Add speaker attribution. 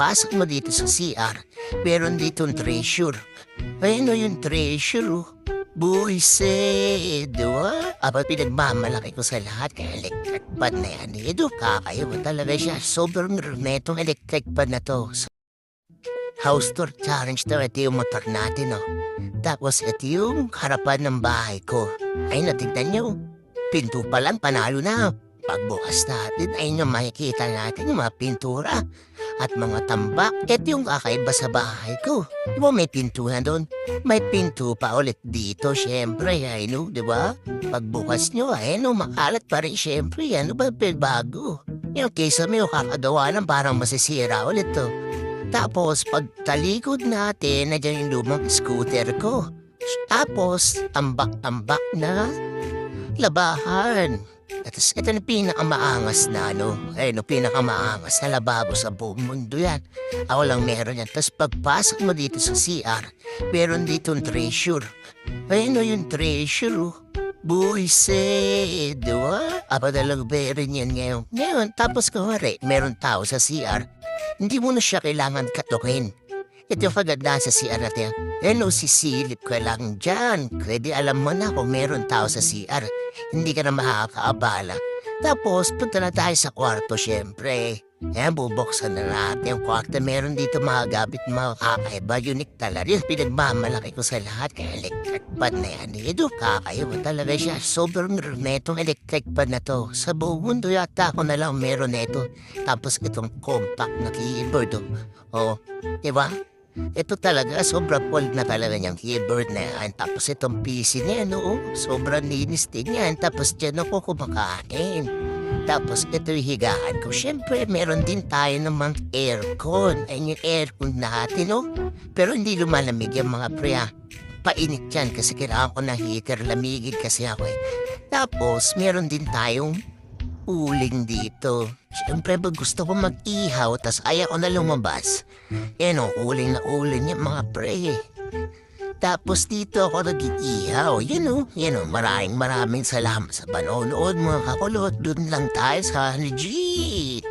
Speaker 1: pagpasok mo dito sa CR, meron ditong treasure. Ayun o yung treasure oh. Buisit, di ba? Aba, pinagmamalaki ko sa lahat electric pan na yan. Eh, do, kakayo talaga siya. Sobrang netong electric pan na to. So, house tour challenge daw. Ito yung motor natin, oh. Tapos ito yung harapan ng bahay ko. Ay, natignan nyo. Pinto pa lang, panalo na. Pagbukas natin, ay yung makikita natin yung mga pintura at mga tambak. Ito yung kakaiba sa bahay ko. Di ba may pintuhan doon? May pinto pa ulit dito, syempre, ay no, di ba? Pagbukas nyo, ay no, makalat pa rin, syempre, ano ba bago? Yung kesa may kakagawa ng parang masisira ulit to. Tapos, pag talikod natin, nandiyan yung lumang scooter ko. Tapos, tambak-tambak na labahan. At ito na pinakamaangas na ano, ay no, pinakamaangas na lababo sa buong mundo yan. Ako lang meron yan. Tapos pagpasok mo dito sa CR, meron dito treasure. Ayun no, yung treasure oh. Buisit, di ba? Apadalang berin yan ngayon. Ngayon, tapos kumari, meron tao sa CR, hindi mo na siya kailangan katukin. Ito yung kaganda sa CR natin. Eh no, sisilip ka lang dyan. Pwede alam mo na kung meron tao sa CR. Hindi ka na makakaabala. Tapos, punta na tayo sa kwarto, syempre. Eh, bubuksan na natin yung kwarto. Meron dito mga gamit, mga kakaiba. Unique talaga. Yung pinagmamalaki ko sa lahat. Kaya electric pan na yan. Ito, kakaiba talaga siya. Sobrang netong electric pan na to. Sa buong mundo yata ako na lang meron nito. Tapos itong compact na keyboard. Oh, oh di ba? Ito talaga, sobrang cold na talaga niyang keyboard na yan. Tapos itong PC niya, no? Sobrang linis din yan. Tapos dyan ako kumakain. Tapos ito yung higaan ko. Siyempre, meron din tayo namang aircon. Ayun yung aircon natin, no? Pero hindi lumalamig yung mga ah. Painit yan kasi kailangan ko ng heater. Lamigin kasi ako, eh. Tapos, meron din tayong uling dito. Siyempre, pag gusto ko mag-ihaw, tas ayaw ko na lumabas. Yan o, uling na uling yung mga pre. Tapos dito ako nag-iihaw. Yan o, yan o, maraming maraming salamat sa panonood mga kakulot. Doon lang tayo sa legit.